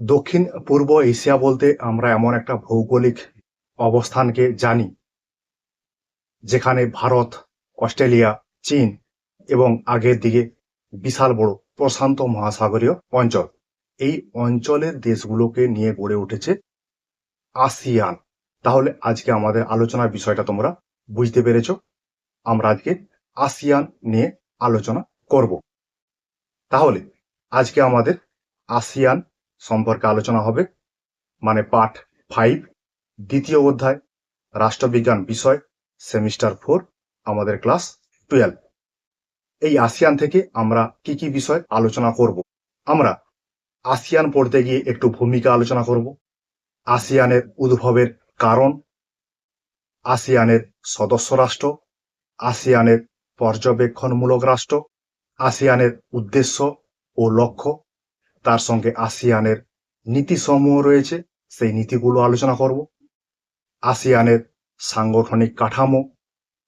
দক্ষিণ, পূর্ব এশিয়া বলতে আমরা এমন একটা ভৌগোলিক অবস্থানকে জানি, যেখানে ভারত, অস্ট্রেলিয়া, চীন এবং আগের দিকে বিশাল বড় প্রশান্ত মহাসাগরীয় অঞ্চল। এই অঞ্চলের দেশগুলোকে নিয়ে গড়ে উঠেছে আসিয়ান। তাহলে আজকে আমাদের আলোচনার বিষয়টা তোমরা বুঝতে পেরেছ। আমরা আজকে আসিয়ান নিয়ে আলোচনা করব। তাহলে আজকে আমাদের আসিয়ান সম্পর্কে আলোচনা হবে। মানে পাঠ ফাইভ, দ্বিতীয় অধ্যায়, রাষ্ট্রবিজ্ঞান বিষয়, সেমিস্টার ফোর, আমাদের ক্লাস টুয়েলভ। এই আসিয়ান থেকে আমরা কি কি বিষয় আলোচনা করব? আমরা আসিয়ান পড়তে গিয়ে একটু ভূমিকা আলোচনা করব। আসিয়ানের উদ্ভবের কারণ, আসিয়ানের সদস্য রাষ্ট্র, আসিয়ানের পর্যবেক্ষণমূলক রাষ্ট্র, আসিয়ানের উদ্দেশ্য ও লক্ষ্য তার সঙ্গে আসিয়ানের নীতিসমূহ রয়েছে, সেই নীতিগুলো আলোচনা করব। আসিয়ানের সাংগঠনিক কাঠামো,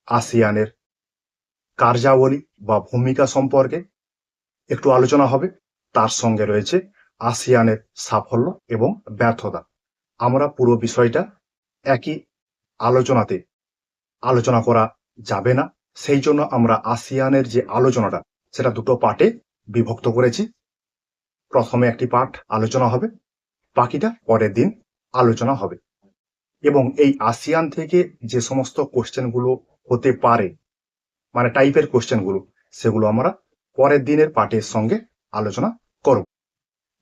আসিয়ানের কার্যাবলী বা ভূমিকা সম্পর্কে একটু আলোচনা হবে। তার সঙ্গে রয়েছে আসিয়ানের সাফল্য এবং ব্যর্থতা। আমরা পুরো বিষয়টা একই আলোচনাতে আলোচনা করা যাবে না। সেই জন্য আমরা আসিয়ানের যে আলোচনাটা, সেটা দুটো পার্টে বিভক্ত করেছি। প্রথমে একটি পাঠ আলোচনা হবে, বাকিটা পরের দিন আলোচনা হবে। এবং এই আসিয়ান থেকে যে সমস্ত কোশ্চেনগুলো হতে পারে মানে টাইপের কোশ্চেনগুলো, সেগুলো আমরা পরের দিনের পাঠের সঙ্গে আলোচনা করব।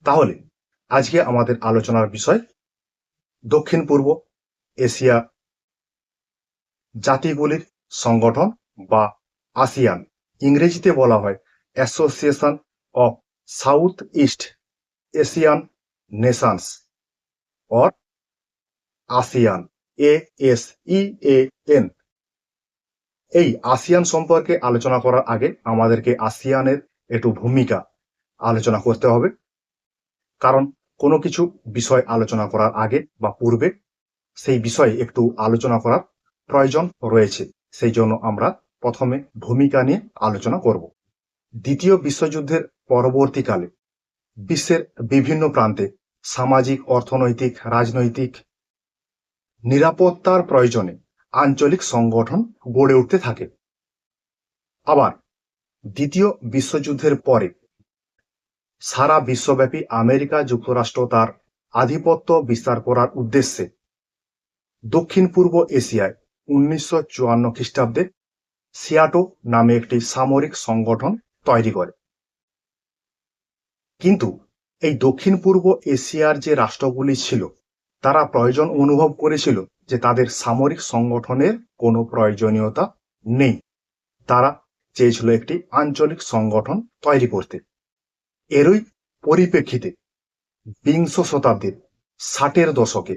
তাহলে, আজকে আমাদের আলোচনার বিষয় দক্ষিণ পূর্ব এশিয়া জাতিগুলির সংগঠন বা আসিয়ান, ইংরেজিতে বলা হয় Association of South East Asian Nations or ASEAN A S E A N এই আসিয়ান সম্পর্কে আলোচনা করার আগে আমাদেরকে আসিয়ানের একটু ভূমিকা আলোচনা করতে হবে। কারণ কোনো কিছু বিষয় আলোচনা করার আগে বা পূর্বে সেই বিষয়ে একটু আলোচনা করার প্রয়োজন রয়েছে। সেই জন্য আমরা প্রথমে ভূমিকা নিয়ে আলোচনা করব। দ্বিতীয় বিশ্বযুদ্ধের পরবর্তীকালে বিশ্বের বিভিন্ন প্রান্তে সামাজিক, অর্থনৈতিক, রাজনৈতিক নিরাপত্তার প্রয়োজনে আঞ্চলিক সংগঠন গড়ে উঠতে থাকে। আবার দ্বিতীয় বিশ্বযুদ্ধের পরে সারা বিশ্বব্যাপী আমেরিকা যুক্তরাষ্ট্র তার আধিপত্য বিস্তার করার উদ্দেশ্যে দক্ষিণ পূর্ব এশিয়ায় উনিশশো চুয়ান্ন খ্রিস্টাব্দে সিয়াটো নামে একটি সামরিক সংগঠন তৈরি করে। কিন্তু এই দক্ষিণ পূর্ব এশিয়ার যে রাষ্ট্রগুলি ছিল, তারা প্রয়োজন অনুভব করেছিল যে তাদের সামরিক সংগঠনের কোনো প্রয়োজনীয়তা নেই। তারা চেয়েছিল একটি আঞ্চলিক সংগঠন তৈরি করতে। এরই পরিপ্রেক্ষিতে বিংশ শতাব্দীর ষাটের দশকে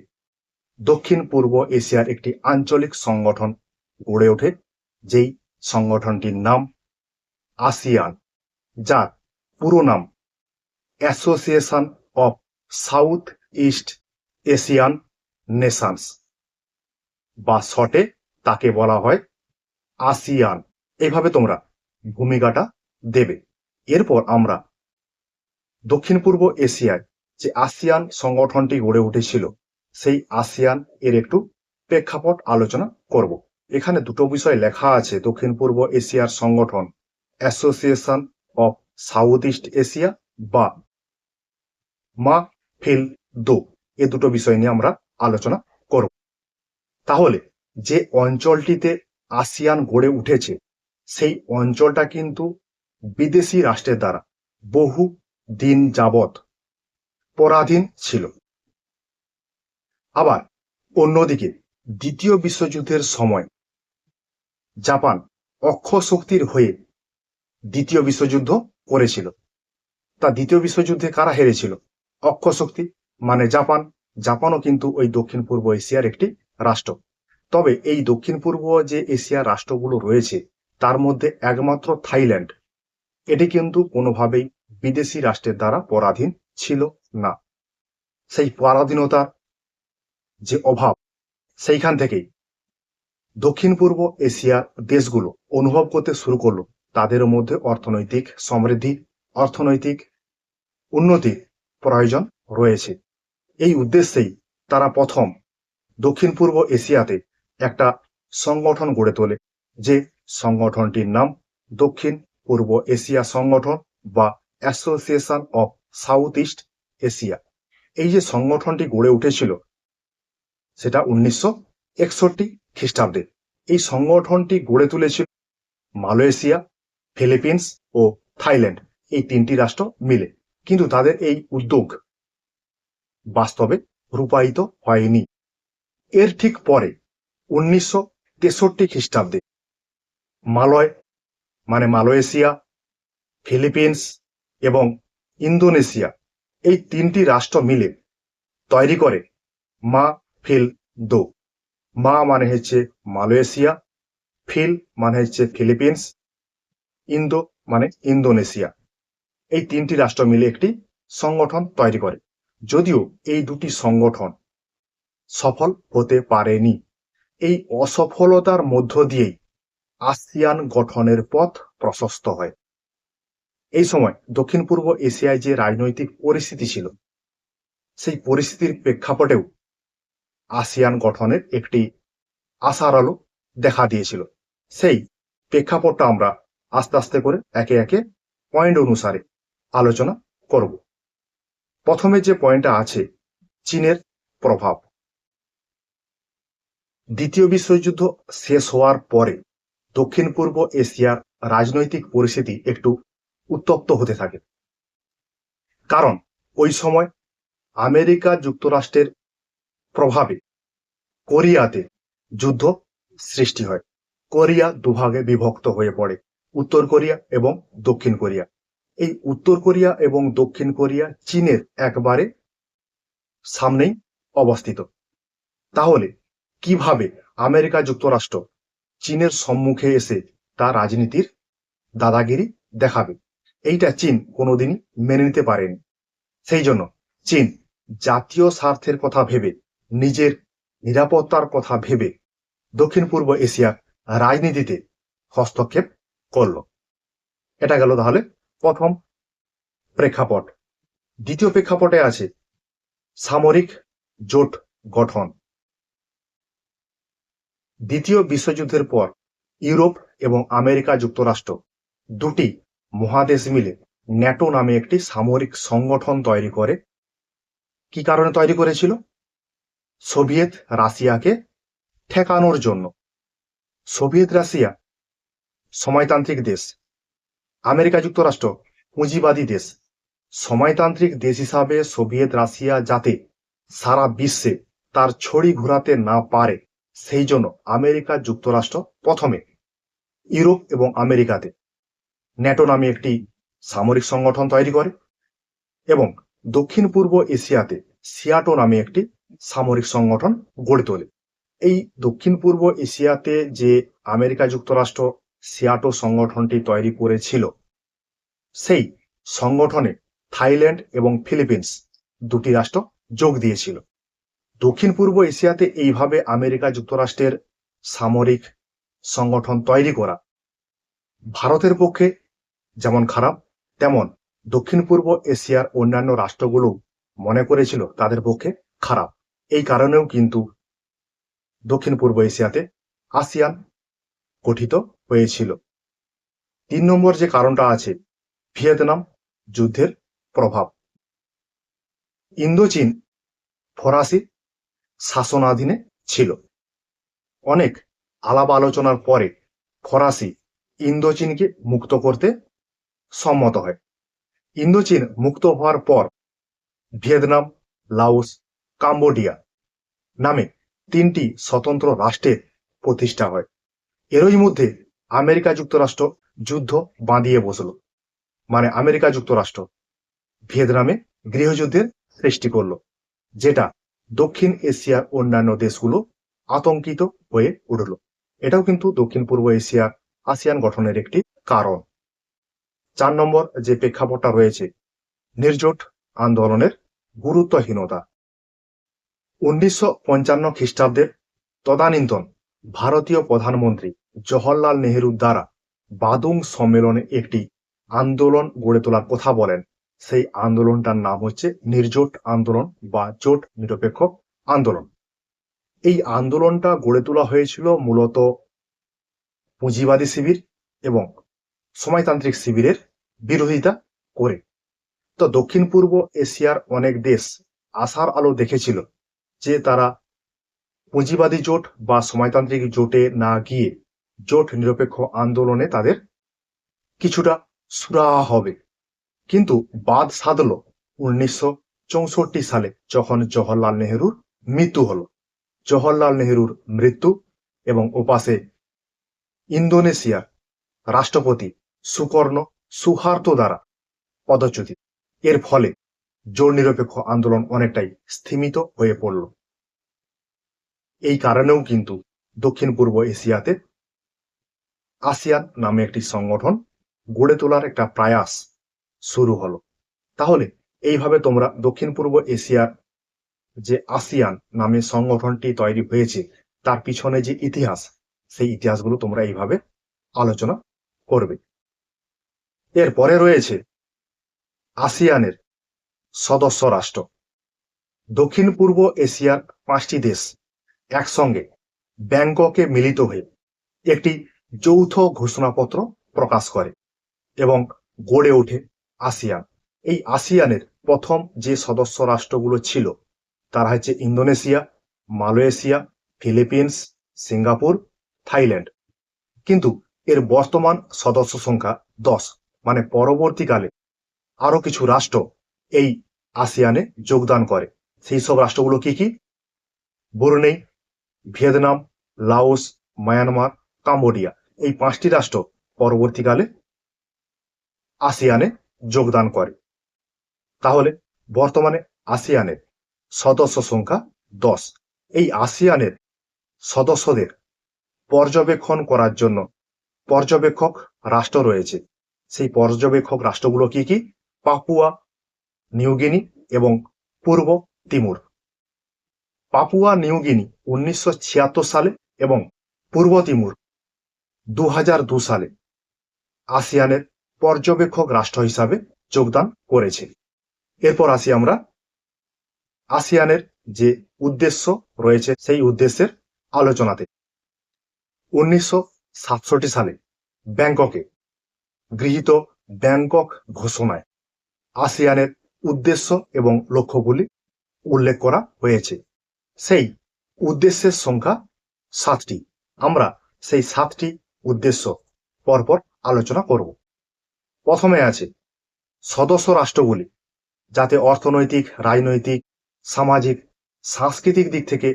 দক্ষিণ পূর্ব এশিয়ার একটি আঞ্চলিক সংগঠন গড়ে ওঠে, যেই সংগঠনটির নাম আসিয়ান, যার পুরো নাম Association of South East Asian Nations, বা শটে তাকে বলা হয় আসিয়ান। এইভাবে তোমরা ভূমিকাটা দেবে। এরপর আমরা দক্ষিণ পূর্ব এশিয়ায় যে আসিয়ান সংগঠনটি গড়ে উঠেছিল, সেই আসিয়ান এর একটু প্রেক্ষাপট আলোচনা করব। এখানে দুটো বিষয় লেখা আছে, দক্ষিণ পূর্ব এশিয়ার সংগঠন, Association of South East Asia বা মা, ফিল, দো এ দুটো বিষয় নিয়ে আমরা আলোচনা করব। তাহলে যে অঞ্চলটিতে আসিয়ান গড়ে উঠেছে, সেই অঞ্চলটা কিন্তু বিদেশি রাষ্ট্রের দ্বারা বহু দিন যাবৎ পরাধীন ছিল। আবার অন্যদিকে দ্বিতীয় বিশ্বযুদ্ধের সময় জাপান অক্ষ শক্তির হয়ে দ্বিতীয় বিশ্বযুদ্ধ করেছিল। তা দ্বিতীয় বিশ্বযুদ্ধে কারা হেরেছিল? অক্ষ শক্তি মানে জাপান। জাপানও কিন্তু ওই দক্ষিণ পূর্ব এশিয়ার একটি রাষ্ট্র। তবে এই দক্ষিণ পূর্ব যে এশিয়ার রাষ্ট্রগুলো রয়েছে, তার মধ্যে একমাত্র থাইল্যান্ড। এটি কিন্তু কোনোভাবেই বিদেশি রাষ্ট্রের দ্বারা পরাধীন ছিল না। সেই পরাধীনতার যে অভাব, সেইখান থেকেই দক্ষিণ পূর্ব এশিয়ার দেশগুলো অনুভব করতে শুরু করল। তাদের মধ্যে অর্থনৈতিক সমৃদ্ধি, অর্থনৈতিক উন্নতির প্রয়োজন রয়েছে। এই উদ্দেশ্যেই তারা প্রথম দক্ষিণ পূর্ব এশিয়াতে একটা সংগঠন গড়ে তোলে, যে সংগঠনটির নাম দক্ষিণ পূর্ব এশিয়া সংগঠন বা Association of South East Asia. এই যে সংগঠনটি গড়ে উঠেছিল, সেটা উনিশশো একষট্টি খ্রিস্টাব্দে। এই সংগঠনটি গড়ে তুলেছিল মালয়েশিয়া, ফিলিপিন্স ও থাইল্যান্ড, এই তিনটি রাষ্ট্র মিলে। কিন্তু তাদের এই উদ্যোগ বাস্তবে রূপায়িত হয়নি। এর ঠিক পরে উনিশশো তেষট্টি খ্রিস্টাব্দে মালয় মানে মালয়েশিয়া, ফিলিপিন্স এবং ইন্দোনেশিয়া এই তিনটি রাষ্ট্র মিলে তৈরি করে মা ফিল দো। মা মানে হচ্ছে মালয়েশিয়া, ফিল মানে হচ্ছে ফিলিপিন্স, ইন্দো মানে ইন্দোনেশিয়া। এই তিনটি রাষ্ট্র মিলে একটি সংগঠন তৈরি করে। যদিও এই দুটি সংগঠন সফল হতে পারেনি। এই অসফলতার মধ্য দিয়েই আসিয়ান গঠনের পথ প্রশস্ত হয়। এই সময় দক্ষিণ পূর্ব এশিয়ায় যে রাজনৈতিক পরিস্থিতি ছিল, সেই পরিস্থিতির প্রেক্ষাপটেও আসিয়ান গঠনের একটি আশার আলো দেখা দিয়েছিল। সেই প্রেক্ষাপটটা আমরা আস্তে আস্তে করে একে একে পয়েন্ট অনুসারে আলোচনা করব। প্রথমে যে পয়েন্টটা আছে, চীনের প্রভাব। দ্বিতীয় বিশ্বযুদ্ধ শেষ হওয়ার পরে দক্ষিণ পূর্ব এশিয়ার রাজনৈতিক পরিস্থিতি একটু উত্তপ্ত হতে থাকে। কারণ ওই সময় আমেরিকা যুক্তরাষ্ট্রের প্রভাবে কোরিয়াতে যুদ্ধ সৃষ্টি হয়। কোরিয়া দুভাগে বিভক্ত হয়ে পড়ে, উত্তর কোরিয়া এবং দক্ষিণ কোরিয়া। এই উত্তর কোরিয়া এবং দক্ষিণ কোরিয়া চীনের একবারে সামনেই অবস্থিত। তাহলে কীভাবে আমেরিকা যুক্তরাষ্ট্র চীনের সম্মুখে এসে তার রাজনীতির দাদাগিরি দেখাবে? এইটা চীন কোনোদিনই মেনে নিতে পারেনি। সেই জন্য চীন জাতীয় স্বার্থের কথা ভেবে, নিজের নিরাপত্তার কথা ভেবে দক্ষিণ পূর্ব এশিয়ার রাজনীতিতে হস্তক্ষেপ করল। এটা গেল তাহলে প্রথম প্রেক্ষাপট। দ্বিতীয় প্রেক্ষাপটে আছে সামরিক জোট গঠন। দ্বিতীয় বিশ্বযুদ্ধের পর ইউরোপ এবং আমেরিকা যুক্তরাষ্ট্র দুটি মহাদেশ মিলে ন্যাটো নামে একটি সামরিক সংগঠন তৈরি করে। কি কারণে তৈরি করেছিল? সোভিয়েত রাশিয়াকে ঠেকানোর জন্য। সোভিয়েত রাশিয়া সময়তান্ত্রিক দেশ। আমেরিকা যুক্তরাষ্ট্র, পুঁজিবাদী দেশ। সময়তান্ত্রিক দেশ হিসাবে সোভিয়েত রাশিয়া যাতে সারা বিশ্বে তার ছড়ি ঘোরাতে না পারে, সেই জন্য আমেরিকা যুক্তরাষ্ট্র প্রথমে ইউরোপ এবং আমেরিকাতে ন্যাটো নামে একটি সামরিক সংগঠন তৈরি করে এবং দক্ষিণ পূর্ব এশিয়াতে সিয়াটো নামে একটি সামরিক সংগঠন গড়ে তোলে। এই দক্ষিণ পূর্ব এশিয়াতে যে আমেরিকা যুক্তরাষ্ট্র সিয়াটো সংগঠনটি তৈরি করেছিল। সেই সংগঠনে থাইল্যান্ড এবং ফিলিপিন্স দুটি রাষ্ট্র যোগ দিয়েছিল। দক্ষিণ পূর্ব এশিয়াতে এইভাবে আমেরিকা যুক্তরাষ্ট্রের সামরিক সংগঠন তৈরি করা ভারতের পক্ষে যেমন খারাপ, তেমন দক্ষিণ পূর্ব এশিয়ার অন্যান্য রাষ্ট্রগুলো মনে করেছিল তাদের পক্ষে খারাপ। এই কারণেও কিন্তু দক্ষিণ পূর্ব এশিয়াতে আসিয়ান গঠিত হয়েছিল। তিন নম্বর যে কারণটা আছে, ভিয়েতনাম যুদ্ধের প্রভাব। ইন্দোচীন ফরাসি শাসনাধীনে ছিল। অনেক আলাপ আলোচনার পরে ফরাসি ইন্দোচীনকে মুক্ত করতে সম্মত হয়। ইন্দোচীন মুক্ত হওয়ার পর ভিয়েতনাম, লাওস, কাম্বোডিয়া নামে তিনটি স্বতন্ত্র রাষ্ট্রের প্রতিষ্ঠা হয়। এরই মধ্যে আমেরিকা যুক্তরাষ্ট্র যুদ্ধ বাঁধিয়ে বসল। মানে আমেরিকা যুক্তরাষ্ট্র ভিয়েতনামে গৃহযুদ্ধের সৃষ্টি করল, যেটা দক্ষিণ এশিয়ার অন্যান্য দেশগুলো আতঙ্কিত হয়ে উঠল। এটাও কিন্তু দক্ষিণ পূর্ব এশিয়ার আসিয়ান গঠনের একটি কারণ। চার নম্বর যে প্রেক্ষাপটটা রয়েছে, নির্জোট আন্দোলনের গুরুত্বহীনতা। উনিশশো পঞ্চান্ন খ্রিস্টাব্দের তদানীন্তন ভারতীয় প্রধানমন্ত্রী জওহরলাল নেহেরুর দ্বারা বাদুং সম্মেলনে একটি আন্দোলন গড়ে তোলার কথা বলেন। সেই আন্দোলনটার নাম হচ্ছে নির্জোট আন্দোলন বা জোট নিরপেক্ষ আন্দোলন। এই আন্দোলনটা গড়ে তোলা হয়েছিল মূলত পুঁজিবাদী শিবির এবং সময়তান্ত্রিক শিবিরের বিরোধিতা করে। তো দক্ষিণ পূর্ব এশিয়ার অনেক দেশ আশার আলো দেখেছিল যে তারা পুঁজিবাদী জোট বা সময়তান্ত্রিক জোটে না গিয়ে জোট নিরপেক্ষ আন্দোলনে তাদের কিছুটা সুরাহা হবে। কিন্তু বাদ সাধল উনিশশো চৌষট্টি সালে যখন জওহরলাল নেহরুর মৃত্যু হল। জওহরলাল নেহরুর মৃত্যু এবং ওপাশে ইন্দোনেশিয়ার রাষ্ট্রপতি সুকর্ণ সুহার্ত দ্বারা পদচ্যুতি। এর ফলে জোট নিরপেক্ষ আন্দোলন অনেকটাই স্থিমিত হয়ে পড়ল। এই কারণেও কিন্তু দক্ষিণ পূর্ব এশিয়াতে আসিয়ান নামে একটি সংগঠন গড়ে তোলার একটা প্রয়াস শুরু হলো। তাহলে এইভাবে তোমরা দক্ষিণ পূর্ব এশিয়ার যে আসিয়ান নামে সংগঠনটি তৈরি হয়েছে, তার পিছনে যে ইতিহাস, সেই ইতিহাসগুলো তোমরা এইভাবে আলোচনা করবে। এরপরে রয়েছে আসিয়ানের সদস্য রাষ্ট্র। দক্ষিণ পূর্ব এশিয়ার পাঁচটি দেশ একসঙ্গে ব্যাংককে মিলিত হয়ে একটি যৌথ ঘোষণাপত্র প্রকাশ করে এবং গড়ে ওঠে আসিয়ান। এই আসিয়ানের প্রথম যে সদস্য রাষ্ট্রগুলো ছিল, তারা হচ্ছে Indonesia, Malaysia, Philippines, Singapore, Thailand. কিন্তু এর বর্তমান সদস্য সংখ্যা দশ। মানে পরবর্তীকালে আরও কিছু রাষ্ট্র এই আসিয়ানে যোগদান করে। সেই সব রাষ্ট্রগুলো কি কি? Brunei, Vietnam, Laos, Myanmar, Cambodia. এই পাঁচটি রাষ্ট্র পরবর্তীকালে আসিয়ানে যোগদান করে। তাহলে বর্তমানে আসিয়ানের সদস্য সংখ্যা দশ। এই আসিয়ানের সদস্যদের পর্যবেক্ষণ করার জন্য পর্যবেক্ষক রাষ্ট্র রয়েছে। সেই পর্যবেক্ষক রাষ্ট্রগুলো কি কি? পাপুয়া নিউগিনি এবং পূর্ব তিমুর। পাপুয়া নিউগিনি উনিশশো ছিয়াত্তর সালে এবং পূর্ব তিমুর দু সালে আসিয়ানের পর্যবেক্ষক রাষ্ট্র হিসাবে যোগদান করেছে। এরপর আসি আমরা আসিয়ানের যে উদ্দেশ্য রয়েছে সেই উদ্দেশ্যের আলোচনাতে। উনিশশো সাতষট্টি সালে ব্যাংককে গৃহীত ব্যাংকক ঘোষণায় আসিয়ানের উদ্দেশ্য এবং লক্ষ্যগুলি উল্লেখ করা হয়েছে। সেই উদ্দেশ্যের সংখ্যা সাতটি। আমরা সেই সাতটি উদ্দেশ্য। পরপর আলোচনা করব। প্রথমে আছে সদস্য রাষ্ট্রগুলি, যাতে অর্থনৈতিক, রাজনৈতিক, সামাজিক, সাংস্কৃতিক দিক থেকে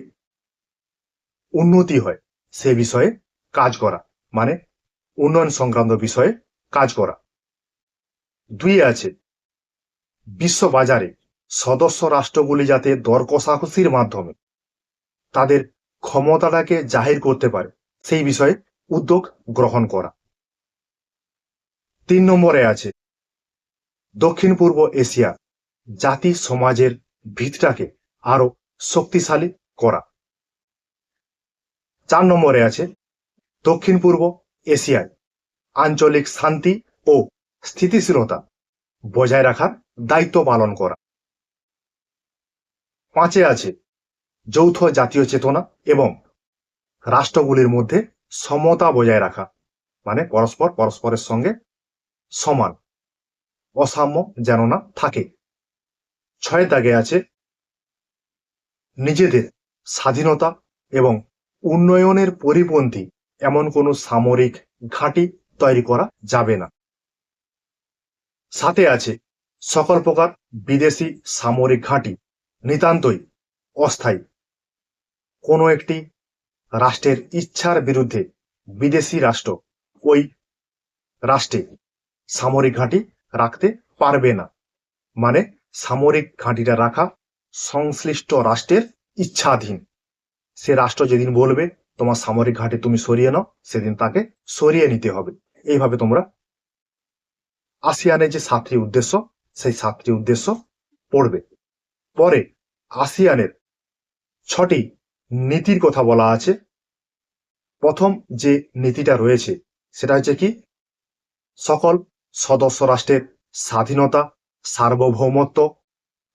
উন্নতি হয় সে বিষয়ে কাজ করা মানে উন্নয়ন সংক্রান্ত বিষয়ে কাজ করা। দুই আছে বিশ্ব বাজারে সদস্য রাষ্ট্রগুলি যাতে দর কষাকষির মাধ্যমে তাদের ক্ষমতাটাকে জাহির করতে পারে, সেই বিষয়ে উদ্যোগ গ্রহণ করা। তিন নম্বরে আছে, দক্ষিণ পূর্ব এশিয়া জাতি সমাজের ভিতটাকে আরও শক্তিশালী করা। চার নম্বরে আছে, দক্ষিণ পূর্ব এশিয়ায় আঞ্চলিক শান্তি ও স্থিতিশীলতা বজায় রাখার দায়িত্ব পালন করা। পাঁচে আছে, যৌথ জাতীয় চেতনা এবং রাষ্ট্রগুলির মধ্যে সমতা বজায় রাখা। মানে পরস্পর পরস্পরের সঙ্গে সমান। অসাম্য যেন না থাকে। ছয় দাগে আছে নিজেদের স্বাধীনতা এবং উন্নয়নের পরিপন্থী। এমন কোনো সামরিক ঘাঁটি তৈরি করা যাবে না। সাথে আছে সকল প্রকার বিদেশি সামরিক ঘাঁটি। নিতান্তই অস্থায়ী। কোনো একটি রাষ্ট্রের ইচ্ছার বিরুদ্ধে বিদেশি রাষ্ট্র ওই রাষ্ট্রে সামরিক ঘাঁটি রাখতে পারবে না। মানে সামরিক ঘাঁটিটা রাখা সংশ্লিষ্ট রাষ্ট্রের ইচ্ছাধীন। সে রাষ্ট্র যেদিন বলবে, তোমার সামরিক ঘাঁটি তুমি সরিয়ে নাও, সেদিন তাকে সরিয়ে নিতে হবে। এইভাবে তোমরা আসিয়ানের যে সাতটি উদ্দেশ্য, সেই সাতটি উদ্দেশ্য পড়বে। পরে আসিয়ানের ছটি নীতির কথা বলা আছে। প্রথম যে নীতিটা রয়েছে, সেটা হচ্ছে কি? সকল সদস্য রাষ্ট্রের স্বাধীনতা, সার্বভৌমত্ব,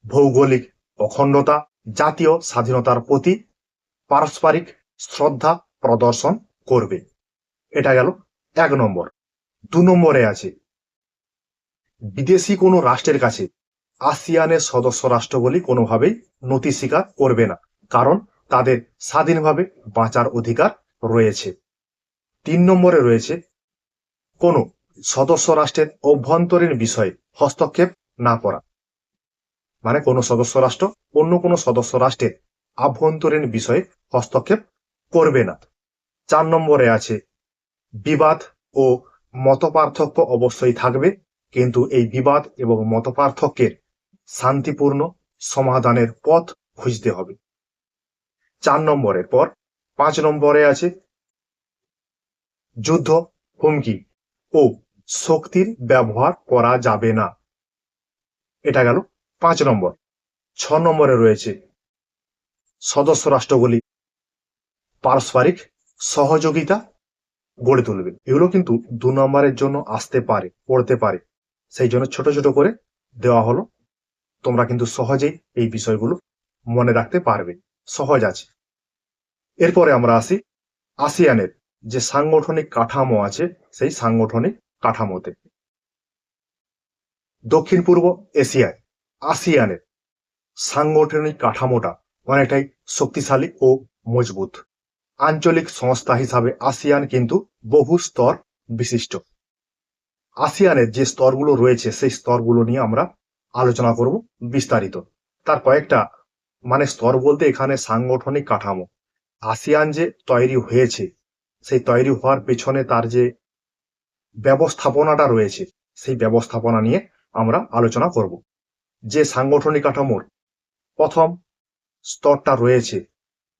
ভৌগোলিক অখণ্ডতা, জাতীয় স্বাধীনতার প্রতি পারস্পরিক শ্রদ্ধা প্রদর্শন করবে। এটা গেল এক নম্বর। দু নম্বরে আছে, বিদেশি কোনো রাষ্ট্রের কাছে আসিয়ানের সদস্য রাষ্ট্রগুলি কোনোভাবেই নথি স্বীকার করবে না। কারণ তাদের স্বাধীনভাবে বাঁচার অধিকার রয়েছে। তিন নম্বরে রয়েছে, কোনো সদস্য রাষ্ট্রের অভ্যন্তরীণ বিষয়ে হস্তক্ষেপ না করা। মানে কোনো সদস্য রাষ্ট্র অন্য কোনো সদস্য রাষ্ট্রের আভ্যন্তরীণ বিষয়ে হস্তক্ষেপ করবে না। চার নম্বরে আছে, বিবাদ ও মতপার্থক্য অবশ্যই থাকবে, কিন্তু এই বিবাদ এবং মতপার্থক্যের শান্তিপূর্ণ সমাধানের পথ খুঁজতে হবে। চার নম্বরের পর পাঁচ নম্বরে আছে যুদ্ধ হুমকি। ও শক্তির ব্যবহার করা যাবে না। এটা গেল পাঁচ নম্বর। ছ নম্বরে রয়েছে সদস্য রাষ্ট্রগুলি পারস্পরিক সহযোগিতা গড়ে তুলবে। এগুলো কিন্তু দু নম্বরের জন্য আসতে পারে, পড়তে পারে। সেই জন্য ছোট ছোট করে দেওয়া হলো। তোমরা কিন্তু সহজেই এই বিষয়গুলো মনে রাখতে পারবে। সহজ আছে। এরপরে আমরা আসি আসিয়ানের যে সাংগঠনিক কাঠামো আছে, সেই সাংগঠনিক কাঠামোতে। দক্ষিণ পূর্ব এশিয়ায় আসিয়ানের সাংগঠনিক কাঠামোটা অনেকটাই শক্তিশালী ও মজবুত। আঞ্চলিক সংস্থা হিসাবে আসিয়ান কিন্তু বহু স্তর বিশিষ্ট। আসিয়ানের যে স্তরগুলো রয়েছে, সেই স্তরগুলো নিয়ে আমরা আলোচনা করব বিস্তারিত। তার কয়েকটা মানে স্তর বলতে এখানে সাংগঠনিক কাঠামো। আসিয়ান যে তৈরি হয়েছে, সেই তৈরি হওয়ার পেছনে তার যে ব্যবস্থাপনাটা রয়েছে, সেই ব্যবস্থাপনা নিয়ে আমরা আলোচনা করব। যে সাংগঠনিক কাঠামোর প্রথম স্তরটা রয়েছে,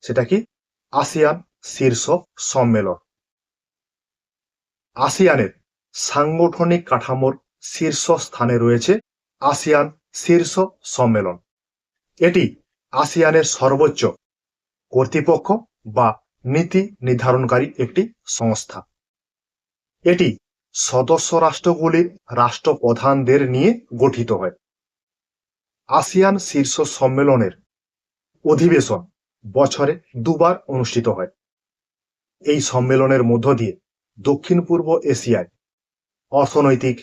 সেটা কি? আসিয়ান শীর্ষ সম্মেলন। আসিয়ানের সাংগঠনিক কাঠামোর শীর্ষ স্থানে রয়েছে আসিয়ান শীর্ষ সম্মেলন। এটি আসিয়ানের সর্বোচ্চ কর্তৃপক্ষ বা নীতি নির্ধারণকারী একটি সংস্থা। এটি সদস্য রাষ্ট্রগুলির রাষ্ট্রপ্রধানদের নিয়ে গঠিত হয়। আসিয়ান শীর্ষ সম্মেলনের অধিবেশন বছরে দুবার অনুষ্ঠিত হয়। এই সম্মেলনের মধ্য দিয়ে দক্ষিণ পূর্ব এশিয়ায় অর্থনৈতিক,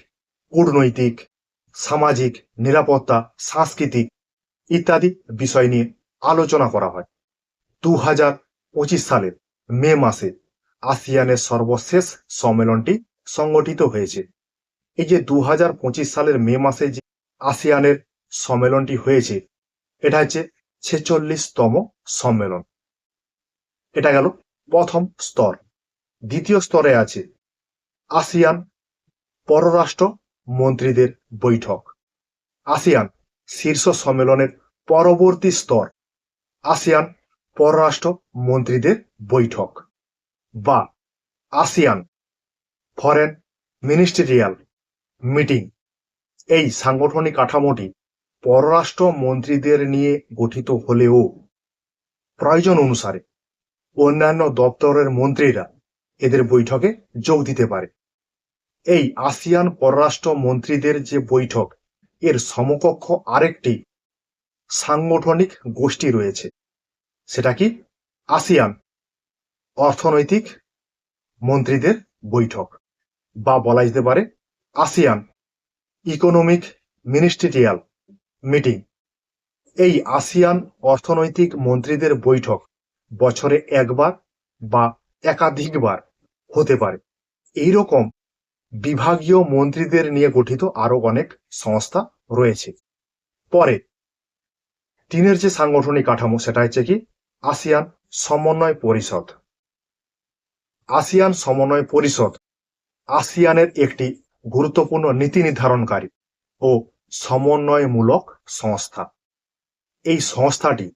কূটনৈতিক, সামাজিক, নিরাপত্তা, সাংস্কৃতিক ইত্যাদি বিষয় নিয়ে আলোচনা করা হয়। দু হাজার পঁচিশ সালের মে মাসে আসিয়ানের সর্বশেষ সম্মেলনটি সংগঠিত হয়েছে। এই যে দু হাজার পঁচিশ সালের মে মাসে যে আসিয়ানের সম্মেলনটি হয়েছে, এটা হচ্ছে ছেচল্লিশতম সম্মেলন। এটা গেল প্রথম স্তর। দ্বিতীয় স্তরে আছে আসিয়ান পররাষ্ট্র মন্ত্রীদের বৈঠক। আসিয়ান শীর্ষ সম্মেলনের পরবর্তী স্তর, আসিয়ান পররাষ্ট্র মন্ত্রীদের বৈঠক বা আসিয়ান ফরেন মিনিস্টেরিয়াল মিটিং। এই সাংগঠনিক কাঠামোটি পররাষ্ট্র মন্ত্রীদের নিয়ে গঠিত হলেও প্রয়োজন অনুসারে অন্যান্য দপ্তরের মন্ত্রীরা এদের বৈঠকে যোগ দিতে পারে। এই আসিয়ান পররাষ্ট্র মন্ত্রীদের যে বৈঠক এর সমকক্ষ আরেকটি সাংগঠনিক গোষ্ঠী রয়েছে। সেটা কি? আসিয়ান। অর্থনৈতিক মন্ত্রীদের বৈঠক, বা বলা যেতে পারে আসিয়ান ইকোনমিক মিনিস্ট্রিয়াল মিটিং। এই আসিয়ান অর্থনৈতিক মন্ত্রীদের বৈঠক বছরে একবার বা একাধিকবার হতে পারে। এই রকম বিভাগীয় মন্ত্রীদের নিয়ে গঠিত আরও অনেক সংস্থা রয়েছে। পরে তিনের যে সাংগঠনিক কাঠামো, সেটা হচ্ছে কি? আসিয়ান সমন্বয় পরিষদ। আসিয়ান সমন্বয় পরিষদ আসিয়ানের একটি গুরুত্বপূর্ণ নীতি নির্ধারণকারী ও সমন্বয়মূলক সংস্থা। এই সংস্থাটি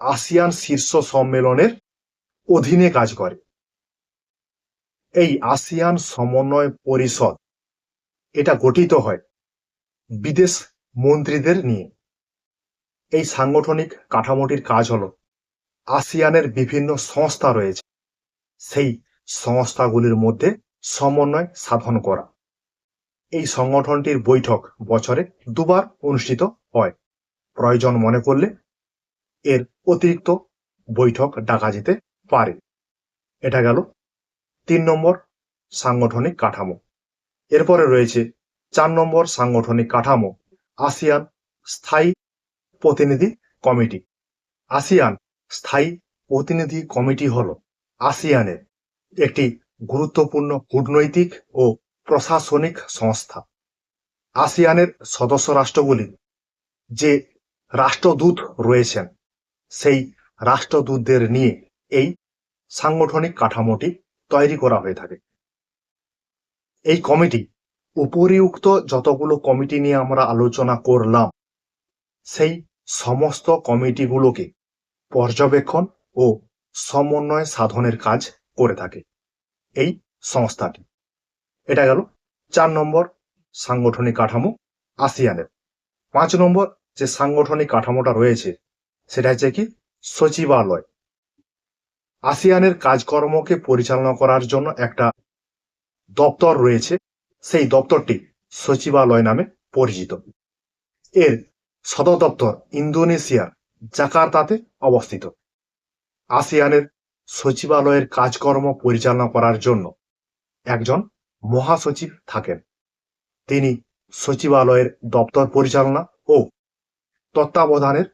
আসিয়ান শীর্ষ সম্মেলনের অধীনে কাজ করে। এই আসিয়ান সমন্বয় পরিষদ, এটা গঠিত হয় বিদেশ মন্ত্রীদের নিয়ে। এই সাংগঠনিক কাঠামোটির কাজ হল, আসিয়ানের বিভিন্ন সংস্থা রয়েছে, সেই সংস্থাগুলির মধ্যে সমন্বয় সাধন করা। এই সংগঠনটির বৈঠক বছরে দুবার অনুষ্ঠিত হয়। প্রয়োজন মনে করলে এর অতিরিক্ত বৈঠক ডাকা যেতে পারে। এটা গেল তিন নম্বর সাংগঠনিক কাঠামো। এরপরে রয়েছে চার নম্বর সাংগঠনিক কাঠামো, আসিয়ান স্থায়ী প্রতিনিধি কমিটি। আসিয়ান স্থায়ী প্রতিনিধি কমিটি হল আসিয়ানের একটি গুরুত্বপূর্ণ কূটনৈতিক ও প্রশাসনিক সংস্থা। আসিয়ানের সদস্য রাষ্ট্রগুলি যে রাষ্ট্রদূত রয়েছেন, সেই রাষ্ট্রদূতদের নিয়ে এই সাংগঠনিক কাঠামোটি তৈরি করা হয়ে থাকে। এই কমিটি, উপরিউক্ত যতগুলো কমিটি নিয়ে আমরা আলোচনা করলাম, সেই সমস্ত কমিটিগুলোকে পর্যবেক্ষণ ও সমন্বয় সাধনের কাজ করে থাকে এই সংস্থাটি। এটা গেল চার নম্বর সাংগঠনিক কাঠামো আসিয়ানের। পাঁচ নম্বর যে সাংগঠনিক কাঠামোটা রয়েছে, সেটা হচ্ছে কি? সচিবালয়। আসিয়ানের কাজকর্মকে পরিচালনা করার জন্য একটা দপ্তর রয়েছে। সেই দপ্তরটি সচিবালয় নামে পরিচিত। এর সদর দপ্তর ইন্দোনেশিয়ার জাকার্তাতে অবস্থিত। আসিয়ানের সচিবালয়ের কাজকর্ম পরিচালনা করার জন্য একজন মহাসচিব থাকেন। তিনি সচিবালয়ের দপ্তর পরিচালনা ও তত্ত্বাবধানের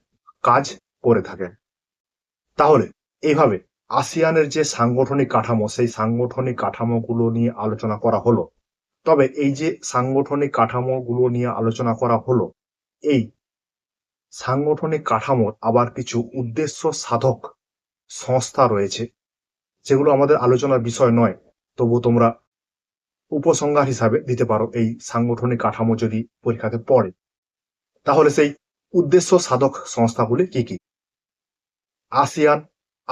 কাজ করে থাকেন। তাহলে, এইভাবে আসিয়ানের যে সাংগঠনিক কাঠামো, সেই সাংগঠনিক কাঠামোগুলো নিয়ে আলোচনা করা হলো। তবে এই যে সাংগঠনিক কাঠামোগুলো নিয়ে আলোচনা করা হলো, এই সাংগঠনিক কাঠামোর আবার কিছু উদ্দেশ্য সাধক সংস্থা রয়েছে, যেগুলো আমাদের আলোচনার বিষয় নয়। তবু তোমরা উপসংহার হিসাবে দিতে পারো এই সাংগঠনিক কাঠামো যদি পরীক্ষাতে পড়ে। তাহলে সেই উদ্দেশ্য সাধক সংস্থাগুলি কি কি? ASEAN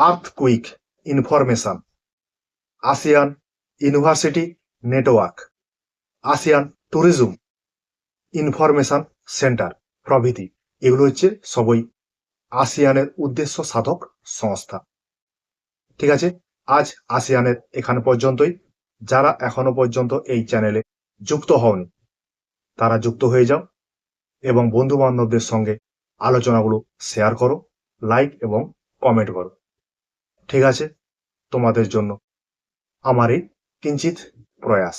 Earthquake Information ASEAN University Network ASEAN Tourism Information Centre প্রভৃতি। এগুলো হচ্ছে সবই আসিয়ানের উদ্দেশ্য সাধক সংস্থা। ঠিক আছে? আজ আসিয়ানের এখানে পর্যন্তই। যারা এখনও পর্যন্ত এই চ্যানেলে যুক্ত হওনি, তারা যুক্ত হয়ে যাও এবং বন্ধু বান্ধবদের সঙ্গে আলোচনাগুলো শেয়ার করো, লাইক এবং কমেন্ট করো। ঠিক আছে? তোমাদের জন্য আমার এই কিঞ্চিত প্রয়াস।